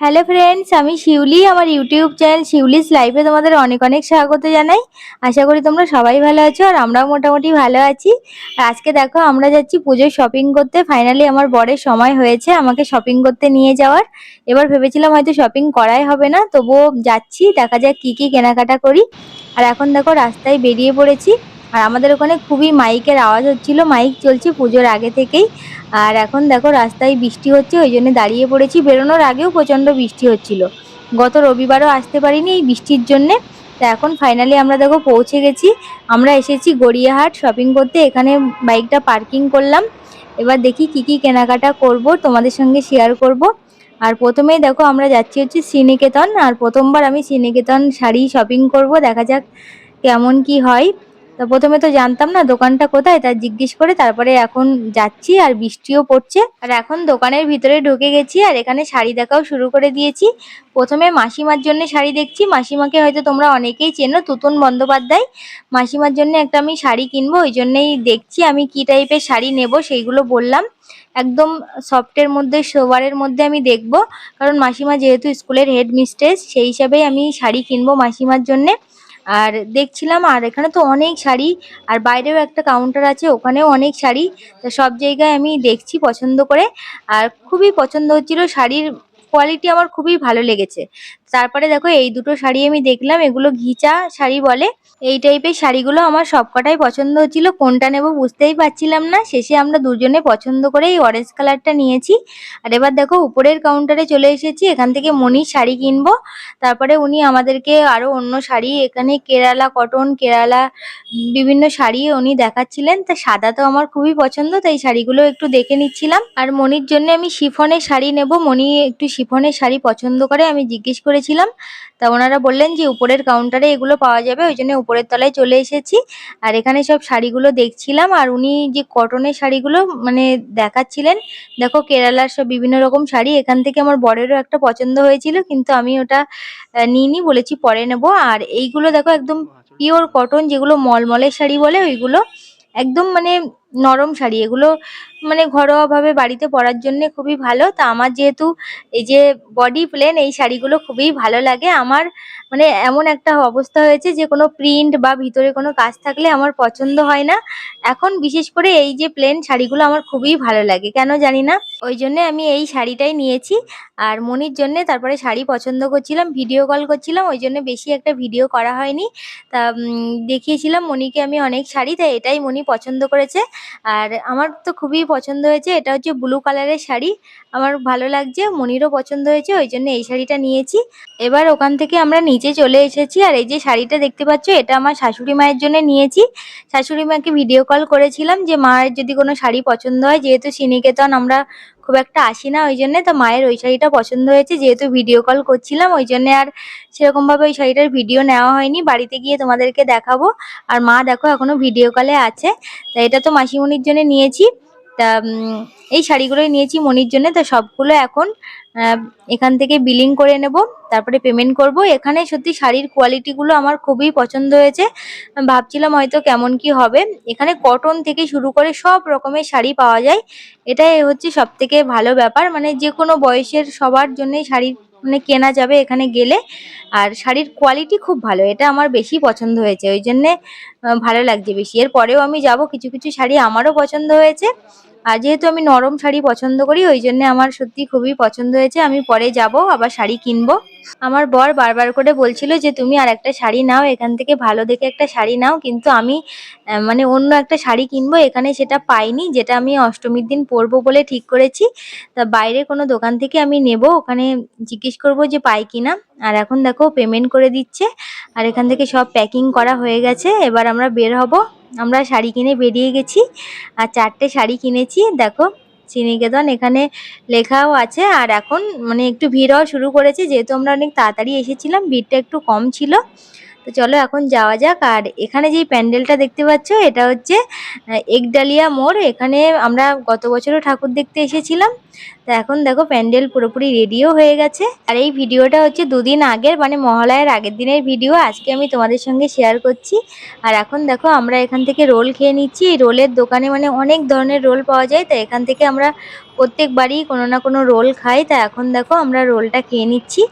Hello friends আমি শিউলি, আমার YouTube channel Shiuli's লাইফে তোমাদের অনেক অনেক স্বাগত জানাই। আশা করি তোমরা সবাই ভালো আছো আর আমরাও মোটামুটি ভালো আছি। আজকে দেখো, আমরা যাচ্ছি পুজোর শপিং করতে। ফাইনালি আমার বরের সময় হয়েছে আমাকে শপিং করতে নিয়ে যাওয়ার। এবার ভেবেছিলাম হয়তো শপিং করাই হবে না, তবুও যাচ্ছি, দেখা যাক কী কী কেনাকাটা করি। আর এখন দেখো, রাস্তায় বেরিয়ে পড়েছি। আর আমাদের ওখানে খুবই মাইকের আওয়াজ হচ্ছিল। মাইক চলছে পুজোর আগে থেকেই। আর এখন দেখো রাস্তায় বৃষ্টি হচ্ছে, ওই জন্য দাঁড়িয়ে পড়েছি। বেরোনোর আগেও প্রচণ্ড বৃষ্টি হচ্ছিল। গত রবিবারও আসতে পারিনি এই বৃষ্টির জন্যে। তা এখন ফাইনালি আমরা দেখো পৌঁছে গেছি। আমরা এসেছি গড়িয়াহাট শপিং করতে। এখানে বাইকটা পার্কিং করলাম। এবার দেখি কি কি কেনাকাটা করব, তোমাদের সঙ্গে শেয়ার করব। আর প্রথমেই দেখো আমরা যাচ্ছি হচ্ছে শ্রীনিকেতন। আর প্রথমবার আমি শ্রীনিকেতন শাড়ি শপিং করব। দেখা যাক কেমন কি হয়। তো প্রথমে তো জানতাম না দোকানটা কোথায়, তা জিজ্ঞেস করে তারপরে এখন যাচ্ছি আর বৃষ্টিও পড়ছে। আর এখন দোকানের ভিতরে ঢুকে গেছি আর এখানে শাড়ি দেখাও শুরু করে দিয়েছি। প্রথমে মাসিমার জন্য শাড়ি দেখছি, মাসিমাকে হয়তো তোমরা অনেকেই চেনো, তুতুন বন্দ্যোপাধ্যায়। মাসিমার জন্য একটা আমি শাড়ি কিনবো, ওই জন্যেই দেখছি আমি কি টাইপের শাড়ি নেব সেইগুলো বললাম। একদম সফটের মধ্যে, সোবারের মধ্যে আমি দেখব। কারণ মাসিমা যেহেতু স্কুলের হেড মিস্ট্রেস সেই হিসাবেই আমি শাড়ি কিনবো মাসিমার জন্যে। আর দেখছিলাম, আর এখানে তো অনেক শাড়ি, আর বাইরেও একটা কাউন্টার আছে, ওখানেও অনেক শাড়ি। তো সব জায়গায় আমি দেখছি পছন্দ করে, আর খুবই পছন্দ হচ্ছিল শাড়ির কোয়ালিটি আমার খুবই ভালো লেগেছে। তারপরে দেখো এই দুটো শাড়ি আমি দেখলাম, এগুলো ঘিচা শাড়ি বলে। এই টাইপের শাড়িগুলো আমার সবকটাই পছন্দ হচ্ছিল, কোনটা নেব বুঝতেই পারছিলাম না। শেষে আমরা দুজনে পছন্দ করে এই অরেঞ্জ কালারটা নিয়েছি। আর এবার দেখো উপরের কাউন্টারে চলে এসেছি, এখান থেকে মনির শাড়ি কিনবো। তারপরে উনি আমাদেরকে আরও অন্য শাড়ি, এখানে কেরালা কটন কেরালা বিভিন্ন শাড়ি উনি দেখাচ্ছিলেন। তা সাদা তো আমার খুবই পছন্দ, তাই শাড়িগুলো একটু দেখে নিচ্ছিলাম। আর মনির জন্য আমি শিফনের শাড়ি নেব। মনি একটু শিফনের শাড়ি পছন্দ করে, আমি জিজ্ঞেস করেছিলাম। তা ওনারা বললেন যে, উপরের কাউন্টারে এগুলো পাওয়া যাবে, ওই জন্য উপরের তলায় চলে এসেছি। আর এখানে সব শাড়িগুলো দেখছিলাম, আর উনি যে কটনের শাড়িগুলো মানে দেখাচ্ছিলেন, দেখো কেরালার সব বিভিন্ন রকম শাড়ি, এখান থেকে আমার বরেরও একটা পছন্দ হয়েছিল, কিন্তু আমি ওটা নিইনি বলেছি পরে নেব। আর এইগুলো দেখো একদম পিওর কটন যেগুলো মলমলের শাড়ি বলে, ওইগুলো একদম মানে নরম শাড়ি। এগুলো মানে ঘরোয়াভাবে বাড়িতে পরার জন্য খুবই ভালো। তা আমার যেহেতু এই যে বডি প্লেন এই শাড়িগুলো খুবই ভালো লাগে। আমার মানে এমন একটা অবস্থা হয়েছে যে কোনো প্রিন্ট বা ভিতরে কোনো কাজ থাকলে আমার পছন্দ হয় না। এখন বিশেষ করে এই যে প্লেন শাড়িগুলো আমার খুবই ভালো লাগে। কেন জানি না? ওই জন্যে আমি এই শাড়িটাই নিয়েছি। আর মনির জন্যে তারপরে শাড়ি পছন্দ করছিলাম ভিডিও কল করছিলাম, ওই জন্য বেশি একটা ভিডিও করা হয়নি। তা দেখিয়েছিলাম মনিকে আমি অনেক শাড়ি, তাই এটাই মনি পছন্দ করেছে। আর আমার তো খুবই পছন্দ হয়েছে, এটা হচ্ছে ব্লু কালারের শাড়ি। আমার ভালো লাগছে, মনিরও পছন্দ হয়েছে, ওই জন্য এই শাড়িটা নিয়েছি। এবার ওখান থেকে আমরা নিচে চলে এসেছি, আর এই যে শাড়িটা দেখতে পাচ্ছ, এটা আমার শাশুড়ি মায়ের জন্য নিয়েছি। শাশুড়ি মাকে ভিডিও কল করেছিলাম যে, মায়ের যদি কোনো শাড়ি পছন্দ হয়, যেহেতু শ্রীনিকেতন আমরা খুব একটা আসি না, ওই জন্যে তো মায়ের ওই শাড়িটা পছন্দ হয়েছে, যেহেতু ভিডিও কল করছিলাম, ওই জন্যে আর সেরকমভাবে ওই শাড়িটার ভিডিও নেওয়া হয়নি। বাড়িতে গিয়ে তোমাদেরকে দেখাবো। আর মা দেখো এখনও ভিডিও কলে আছে, তা এটা তো মাসিমণির জন্য নিয়েছি। তা এই শাড়িগুলোই নিয়েছি মনির জন্য। তা সবগুলো এখন এখান থেকে বিলিং করে নেব, তারপরে পেমেন্ট করব। এখানে সত্যি শাড়ির কোয়ালিটিগুলো আমার খুবই পছন্দ হয়েছে। ভাবছিলাম হয়তো কেমন কি হবে। এখানে কটন থেকে শুরু করে সব রকমের শাড়ি পাওয়া যায়। এটাই হচ্ছে সব থেকে ভালো ব্যাপার। মানে যে কোনো বয়সের সবার জন্যই শাড়ি মানে কেনা যাবে এখানে গেলে। আর শাড়ির কোয়ালিটি খুব ভালো, এটা আমার বেশি পছন্দ হয়েছে। ওই জন্যে ভালো লাগছে বেশি। এর পরেও আমি যাব। কিছু কিছু শাড়ি আমারও পছন্দ হয়েছে। আর যেহেতু আমি নরম শাড়ি পছন্দ করি, ওই জন্য আমার সত্যি খুবই পছন্দ হয়েছে। আমি পরে যাব, আবার শাড়ি কিনবো। আমার বর বারবার করে বলছিল যে, তুমি আর একটা শাড়ি নাও, এখান থেকে ভালো দেখে একটা শাড়ি নাও। কিন্তু আমি মানে অন্য একটা শাড়ি কিনবো, এখানে সেটা পাইনি, যেটা আমি অষ্টমীর দিন পরবো বলে ঠিক করেছি। তা বাইরে কোনো দোকান থেকে আমি নেব, ওখানে জিজ্ঞেস করব যে, পাই কিনা আর এখন দেখো পেমেন্ট করে দিচ্ছে। আর এখান থেকে সব প্যাকিং করা হয়ে গেছে। এবার আমরা বের হব। আমরা শাড়ি কিনে বেরিয়ে গেছি আর চারটে শাড়ি কিনেছি, দেখো, শ্রীনিকেতন, এখানে লেখাও আছে আর এখন মানে একটু ভিড় হওয়া শুরু করেছে, যেহেতু আমরা অনেক তাড়াতাড়ি এসেছিলাম, ভিড়টা একটু কম ছিল। তো চলো এখন যাওয়া যাক আর এখানে যেই প্যান্ডেলটা দেখতে পাচ্ছ, এটা হচ্ছে একডালিয়া মোড়। এখানে আমরা গত বছরও ঠাকুর দেখতে এসেছিলাম। তো এখন দেখো প্যান্ডেল পুরোপুরি রেডিও হয়ে গেছে। আর এই ভিডিওটা হচ্ছে দুদিন আগের মানে মহালয়ের আগের দিনের ভিডিও আজকে আমি তোমাদের সঙ্গে শেয়ার করছি। আর এখন দেখো আমরা এখান থেকে রোল খেয়ে নিচ্ছি। এই রোলের দোকানে মানে অনেক ধরনের রোল পাওয়া যায়। তো এখান থেকে আমরা প্রত্যেকবারই কোনো না কোনো রোল খাই। তা এখন দেখো আমরা রোলটা খেয়ে নিচ্ছি।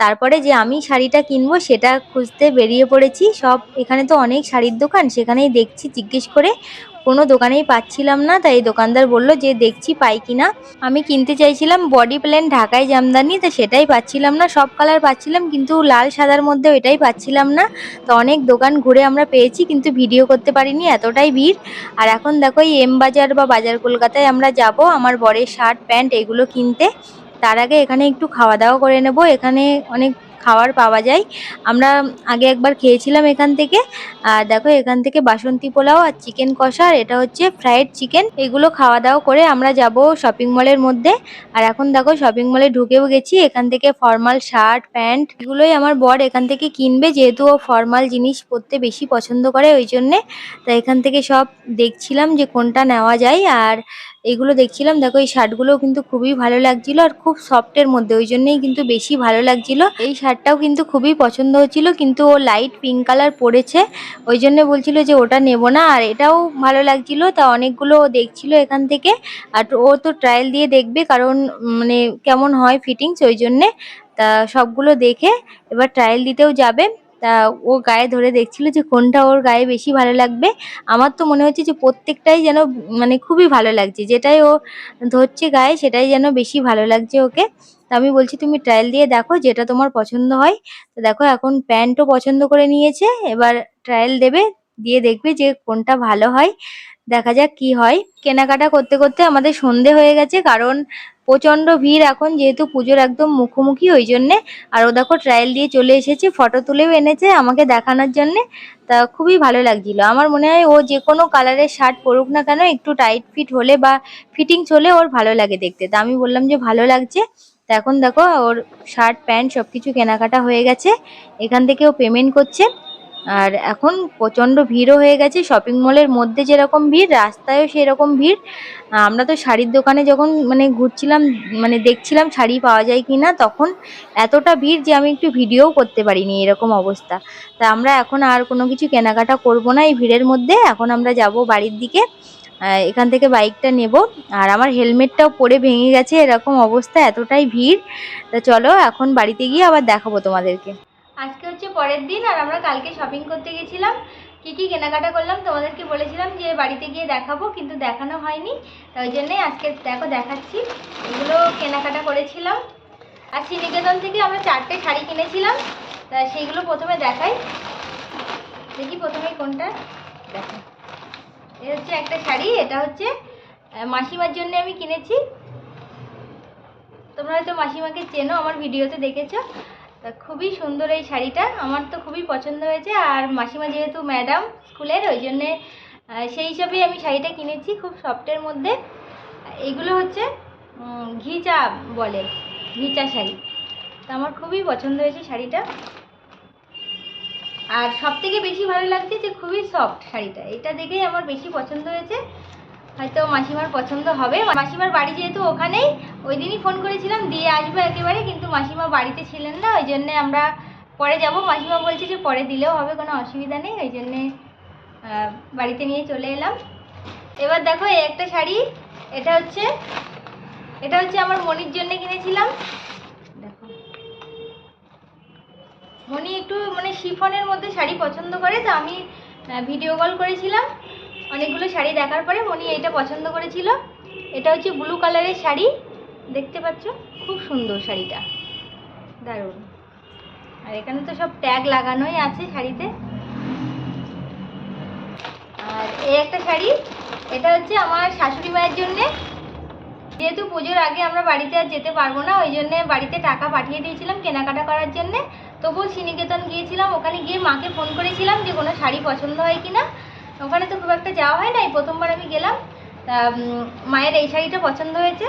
তারপরে যে আমি শাড়িটা কিনবো সেটা খুঁজতে বেরিয়ে পড়েছি। সব এখানে তো অনেক শাড়ির দোকান, সেখানেই দেখছি, জিজ্ঞেস করে। কোনো দোকানেই পাচ্ছিলাম না, তাই দোকানদার বলল, যে দেখছি পাই কিনা আমি কিনতে চাইছিলাম বডি প্ল্যান ঢাকায় জামদানি, তো সেটাই পাচ্ছিলাম না, সব কালার পাচ্ছিলাম, কিন্তু লাল সাদার মধ্যে এটাই পাচ্ছিলাম না। তো অনেক দোকান ঘুরে আমরা পেয়েছি, কিন্তু ভিডিও করতে পারিনি, এতটাই ভিড়। আর এখন দেখো, এই এম বাজার বা বাজার কলকাতায় আমরা যাব, আমার বরের শার্ট, প্যান্ট, এগুলো কিনতে। তার আগে এখানে একটু খাওয়া দাওয়া করে নেব, এখানে অনেক খাবার পাওয়া যায়। আমরা আগে একবার খেয়েছিলাম এখান থেকে। আর দেখো, এখান থেকে বাসন্তী পোলাও আর চিকেন কষা, আর এটা হচ্ছে ফ্রাইড চিকেন এগুলো খাওয়া দাওয়া করে আমরা যাব শপিং মলের মধ্যে। আর এখন দেখো শপিং মলে ঢুকেও গেছি। এখান থেকে ফর্মাল শার্ট প্যান্ট এগুলোই আমার বর এখান থেকে কিনবে, যেহেতু ও ফর্মাল জিনিস পরতে বেশি পছন্দ করে ওই জন্যে। তো এখান থেকে সব দেখছিলাম যে কোনটা নেওয়া যায়। আর এগুলো দেখছিলাম, দেখো এই শার্টগুলো কিন্তু খুবই ভালো লাগছিল আর খুব সফটের মধ্যে, ওই জন্যই কিন্তু বেশি ভালো লাগছিল। এই শার্টটাও কিন্তু খুবই পছন্দ হচ্ছিল, কিন্তু ও লাইট পিঙ্ক কালার পরেছে, ওই জন্য বলছিল যে ওটা নেব না, আর এটাও ভালো লাগছিল, তা অনেকগুলো ও দেখছিল এখান থেকে, আর ও তো ট্রায়াল দিয়ে দেখবে কারণ মানে কেমন হয় ফিটিংস ওই জন্যে, তা সবগুলো দেখে এবার ট্রায়াল দিতেও যাবে। তা ও গায়ে ধরে দেখছিল যে কোনটা ওর গায়ে বেশি ভালো লাগবে। আমার তো মনে হচ্ছে যে প্রত্যেকটাই যেন মানে খুবই ভালো লাগছে। যেটাই ও ধরছে গায়ে, সেটাই যেন বেশি ভালো লাগছে ওকে। তা আমি বলছি, তুমি ট্রায়াল দিয়ে দেখো যেটা তোমার পছন্দ হয়। তো দেখো এখন প্যান্টও পছন্দ করে নিয়েছে। এবার ট্রায়াল দেবে, দিয়ে দেখবে যে কোনটা ভালো হয়। দেখা যাক কি হয়। কেনাকাটা করতে করতে আমাদের সন্ধে হয়ে গেছে, কারণ প্রচণ্ড ভিড় এখন যেহেতু পুজোর একদম মুখোমুখি, ওই জন্যে। আর ও দেখো ট্রায়াল দিয়ে চলে এসেছে ফটো তুলেও এনেছে আমাকে দেখানোর জন্যে। তা খুবই ভালো লাগছিল। আমার মনে হয় ও যে কোনো কালারের শার্ট পরুক না কেন, একটু টাইট ফিট হলে বা ফিটিংস হলে ওর ভালো লাগে দেখতে। তা আমি বললাম যে ভালো লাগছে। তা এখন দেখো ওর শার্ট প্যান্ট সব কিছু কেনাকাটা হয়ে গেছে। এখান থেকে ও পেমেন্ট করছে। আর এখন প্রচণ্ড ভিড়ও হয়ে গেছে। শপিং মলের মধ্যে যেরকম ভিড়, রাস্তায়ও সেরকম ভিড়। আমরা তো শাড়ির দোকানে যখন মানে ঘুরছিলাম মানে দেখছিলাম শাড়ি পাওয়া যায় কি না তখন এতটা ভিড় যে আমি একটু ভিডিও করতে পারিনি এরকম অবস্থা। তা আমরা এখন আর কোনো কিছু কেনাকাটা করব না এই ভিড়ের মধ্যে। এখন আমরা যাব বাড়ির দিকে। এখান থেকে বাইকটা নেব। আর আমার হেলমেটটাও পরে ভেঙে গেছে, এরকম অবস্থা, এতটাই ভিড়। তা চলো, এখন বাড়িতে গিয়ে আবার দেখাবো তোমাদেরকে। আজকে হচ্ছে পরের দিন আর আমরা কালকে শপিং করতে গেছিলাম। কি কি কেনাকাটা করলাম তোমাদেরকে বলেছিলাম যে বাড়িতে গিয়ে দেখাবো, কিন্তু দেখানো হয়নি। তাই জন্যই আজকে দেখো দেখাচ্ছি। এগুলো কেনাকাটা করেছিলাম। আর শ্রীনিকেতন থেকে আমরা চারটে শাড়ি কিনেছিলাম। তা সেইগুলো প্রথমে দেখাই। দেখি প্রথমে কোনটা দেখো এ হচ্ছে একটা শাড়ি, এটা হচ্ছে মাসিমার জন্য আমি কিনেছি। তোমরা হয়তো মাসিমাকে চেনো, আমার ভিডিওতে দেখেছ। তা খুবই সুন্দর এই শাড়িটা। আমার তো খুবই পছন্দ হয়েছে। আর মাসিমা যেহেতু ম্যাডাম স্কুলের, ওই জন্যে সেই হিসাবেই আমি শাড়িটা কিনেছি খুব সফটের মধ্যে। এগুলো হচ্ছে ঘিচা বলে, ঘিচা শাড়ি। তা আমার খুবই পছন্দ হয়েছে শাড়িটা। আর সব থেকে বেশি ভালো লাগছে যে খুবই সফট শাড়িটা। এটা দেখেই আমার বেশি পছন্দ হয়েছে। হয়তো মাসিমার পছন্দ হবে। মাসিমার বাড়ি যেহেতু ওখানেই, ওই দিনই ফোন করেছিলাম, দিয়ে আসব একেবারে, কিন্তু মাসিমা বাড়িতে ছিলেন না, ওই জন্যে আমরা পরে যাব। মাসিমা বলছে যে পরে দিলেও হবে, কোনো অসুবিধা নেই, ওই জন্যে বাড়িতে নিয়ে চলে এলাম। এবার দেখো, এই একটা শাড়ি, এটা হচ্ছে এটা হচ্ছে আমার মনির জন্য কিনেছিলাম। দেখো। মনি একটু মানে শিফনের মধ্যে শাড়ি পছন্দ করে, তো আমি ভিডিও কল করেছিলাম। অনেকগুলো শাড়ি দেখার পরে মনি এইটা পছন্দ করেছিল। এটা হচ্ছে ব্লু কালারের শাড়ি। দেখতে পাচ্ছ? খুব সুন্দর শাড়িটা। দারুণ। আর এখানে তো সব ট্যাগ লাগানোই আছে শাড়িতে। আর এই একটা শাড়ি, এটা হচ্ছে আমার শাশুড়ি মায়ের জন্যে। যেহেতু পুজোর আগে আমরা বাড়িতে আর যেতে পারব না, ওই জন্যে বাড়িতে টাকা পাঠিয়ে দিয়েছিলাম কেনাকাটা করার জন্যে। তবুও শ্রীনিকেতন গিয়েছিলাম, ওখানে গিয়ে মাকে ফোন করেছিলাম যে কোনো শাড়ি পছন্দ হয় কি না ওখানে তো খুব একটা যাওয়া হয় না এই প্রথমবার আমি গেলাম। তা মায়ের এই শাড়িটা পছন্দ হয়েছে।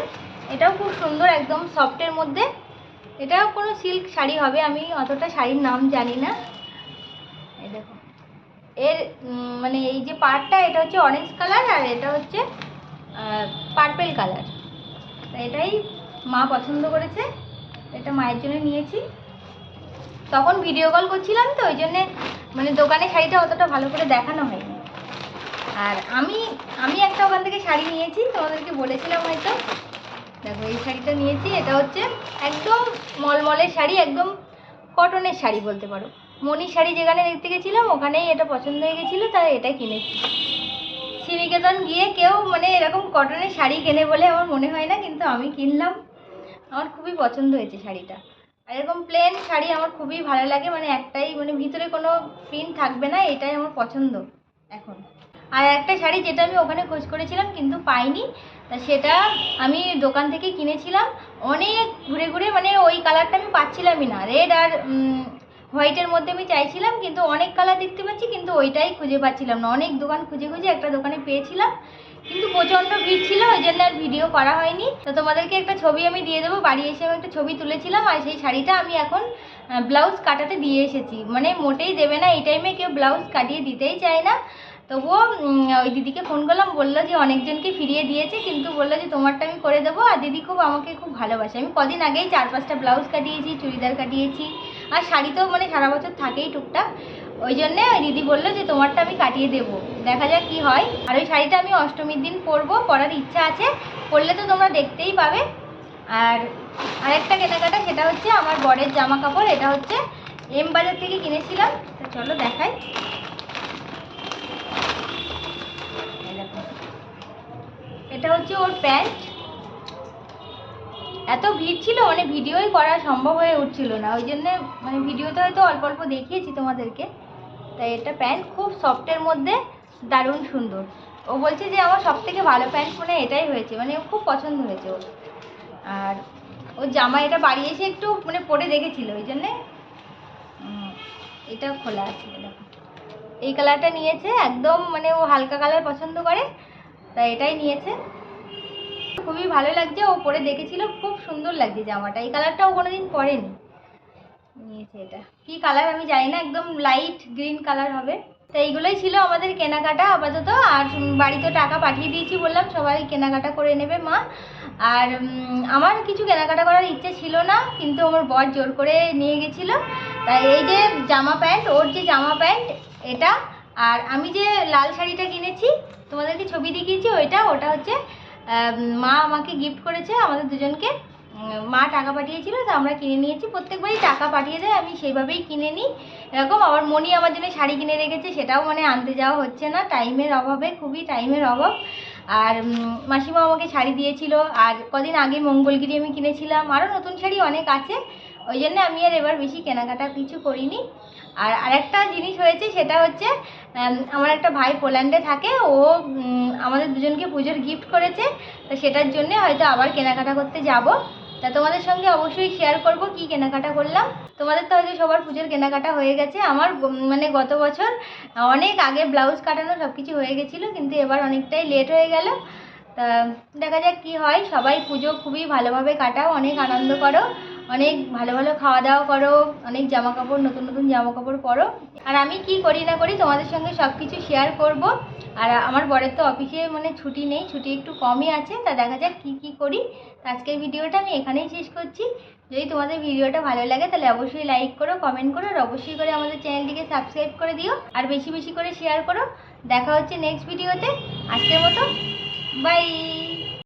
এটাও খুব সুন্দর, একদম সফটের মধ্যে। এটাও কোনো সিল্ক শাড়ি হবে, আমি অতটা শাড়ির নাম জানি না। এই দেখো। এর মানে এই যে পার্টটা এটা হচ্ছে অরেঞ্জ কালার আর এটা হচ্ছে পার্পেল কালার এটাই মা পছন্দ করেছে, এটা মায়ের জন্য নিয়েছি। তখন ভিডিও কল করছিলাম তো, ওই জন্যে মানে দোকানে শাড়িটা অতটা ভালো করে দেখানো হয়নি। আর আমি আমি একটা ওখান থেকে শাড়ি নিয়েছি, তোমাদেরকে বলেছিলাম হয়তো। দেখো, এই শাড়িটা নিয়েছি, এটা হচ্ছে একদম মলমলের শাড়ি, একদম কটনের শাড়ি বলতে পারো। মণির শাড়ি যেখানে দেখতে গেছিলাম ওখানেই এটা পছন্দ হয়ে গেছিল, তাই এটা কিনেছি। শ্রীনিকেতন গিয়ে কেউ মানে এরকম কটনের শাড়ি কেনে বলে আমার মনে হয় না, কিন্তু আমি কিনলাম। আমার খুবই পছন্দ হয়েছে শাড়িটা। আর এরকম প্লেন শাড়ি আমার খুবই ভালো লাগে মানে একটাই মানে ভিতরে কোনো প্রিন্ট থাকবে না, এটাই আমার পছন্দ, এখন। আর একটা শাড়ি যেটা আমি ওখানে খোঁজ করেছিলাম, কিন্তু পাইনি। তা সেটা আমি দোকান থেকে কিনেছিলাম। অনেক ঘুরে ঘুরে মানে ওই কালারটা আমি পাচ্ছিলামই না। রেড আর হোয়াইটের মধ্যে আমি চাইছিলাম, কিন্তু অনেক কালার দেখতে পাচ্ছি, কিন্তু ওইটাই খুঁজে পাচ্ছিলাম না। অনেক দোকান খুঁজে খুঁজে একটা দোকানে পেয়েছিলাম, কিন্তু প্রচণ্ড ভিড় ছিল, ওই জন্য আর ভিডিও করা হয়নি। তো তোমাদেরকে একটা ছবি আমি দিয়ে দেবো, বাড়ি এসে আমি একটা ছবি তুলেছিলাম, আর সেই শাড়িটা আমি এখন ব্লাউজ কাটাতে দিয়ে এসেছি। মানে মোটেই দেবে না, এই টাইমে কেউ ব্লাউজ কাটিয়ে দিতেই চায় না। তবুও ওই দিদিকে ফোন করলাম, বলল যে অনেকজনকে ফিরিয়ে দিয়েছে, কিন্তু বলল যে তোমারটা আমি করে দেবো, আর দিদি খুব আমাকে খুব ভালোবাসে। আমি কদিন আগেই চার পাঁচটা ব্লাউজ কাটিয়েছি, চুড়িদার কাটিয়েছি, আর শাড়ি তো মানে সারা বছর থাকেই টুকটাক। ওই জন্যে দিদি বলল যে তোমারটা আমি কাটিয়ে দেবো, দেখা যাক কি হয়। আর ওই শাড়িটা আমি অষ্টমীর দিন পরবো, পরার ইচ্ছা আছে, পরলে তো তোমরা দেখতেই পাবে। আর আরেকটা কেনাকাটা, সেটা হচ্ছে আমার বরের জামা কাপড় এটা হচ্ছে এম বাজার থেকে কিনেছিলাম। চলো দেখাই। এটা হচ্ছে ওর প্যান্ট। এত ভিড় ছিল মানে ভিডিওই করা সম্ভব হয়ে উঠছিল না। ওই জন্যে মানে ভিডিওতে হয়তো অল্প অল্প দেখিয়েছি তোমাদেরকে। তাই এটা প্যান্ট খুব সফটের মধ্যে, দারুণ সুন্দর। ও বলছে যে আমার সব থেকে ভালো প্যান্ট মনে এটাই হয়েছে মানে খুব পছন্দ হয়েছে ওর। আর ওর জামা এটা বাড়ি এসে একটু মানে পরে দেখেছিল, ওই জন্যে এটা খোলা আছে, এই কালারটা নিয়েছে, একদম মানে ও হালকা কালার পছন্দ করে। তাই এটাই নিয়েছে। খুবই ভালো লাগছে, ও পরে দেখেছিল, খুব সুন্দর লাগছে জামাটা। এই কালারটা ও কোনোদিন পরেনি। নিয়েছে এটা। কি কালার আমি জানি না, একদম লাইট গ্রিন কালার হবে। তো এইগুলোই ছিল আমাদের কেনাকাটা আপাতত। আর বাড়িতে টাকা পাঠিয়ে দিয়েছি বললাম, সবাই কেনাকাটা করে নেবে মা। আর আমার কিছু কেনাকাটা করার ইচ্ছে ছিল না, কিন্তু আমার বর জোর করে নিয়ে গেছিল। তাই এই যে জামা প্যান্ট, ওর যে জামা প্যান্ট, এটা আর আমি যে লাল শাড়িটা কিনেছি, তোমাদেরকে ছবি দেখিয়েছি, ওইটা, ওটা হচ্ছে মা আমাকে গিফট করেছে, আমাদের দুজনকে। মা টাকা পাঠিয়েছিল, তো আমরা কিনে নিয়েছি। প্রত্যেকবারই টাকা পাঠিয়ে দেয়, আমি সেইভাবেই কিনে নিই। এরকম আবার মনি আমার জন্য শাড়ি কিনে রেখেছে, সেটাও মানে আনতে যাওয়া হচ্ছে না, টাইমের অভাবে, খুবই টাইমের অভাব। আর মাসিমা আমাকে শাড়ি দিয়েছিল, আর কদিন আগে মঙ্গলগিরি আমি কিনেছিলাম। আরও নতুন শাড়ি অনেক আছে, ওই জন্য আমি আর এবার বেশি কেনাকাটা কিছু করিনি। আর আরেকটা জিনিস হয়েছে, সেটা হচ্ছে আমার একটা ভাই পোল্যান্ডে থাকে, ও আমাদের দুজনকে পুজোর গিফট করেছে, তো সেটার জন্য হয়তো আবার কেনাকাটা করতে যাব। তা তোমাদের সঙ্গে অবশ্যই শেয়ার করব কি কেনাকাটা করলাম। তোমাদের তো হয়তো সবার পুজোর কেনাকাটা হয়ে গেছে। আমার মানে গত বছর অনেক আগে ব্লাউজ কাটানো সব কিছু হয়ে গেছিল, কিন্তু এবার অনেকটাই লেট হয়ে গেল। তা দেখা যাক কি হয়। সবাই পুজো খুবই ভালোভাবে কাটাও, অনেক আনন্দ করো। অনেক ভালো ভালো খাওয়া দাওয়া করো, অনেক জামা কাপড় নতুন নতুন জামা কাপড় পরো। আর আমি কি করি না করি তোমাদের সঙ্গে সব কিছু শেয়ার করব। আর আমার বরের তো অফিসে মানে ছুটি নেই, ছুটি একটু কমই আছে, তা দেখা যাক কি কি করি। আজকের ভিডিওটা আমি এখানেই শেষ করছি। যদি তোমাদের ভিডিওটা ভালো লাগে তাহলে অবশ্যই লাইক করো কমেন্ট করো, আর অবশ্যই করে আমাদের চ্যানেলটিকে সাবস্ক্রাইব করে দিও। আর বেশি বেশি করে শেয়ার করো। দেখা হচ্ছে নেক্সট ভিডিওতে আজকের মতো বাই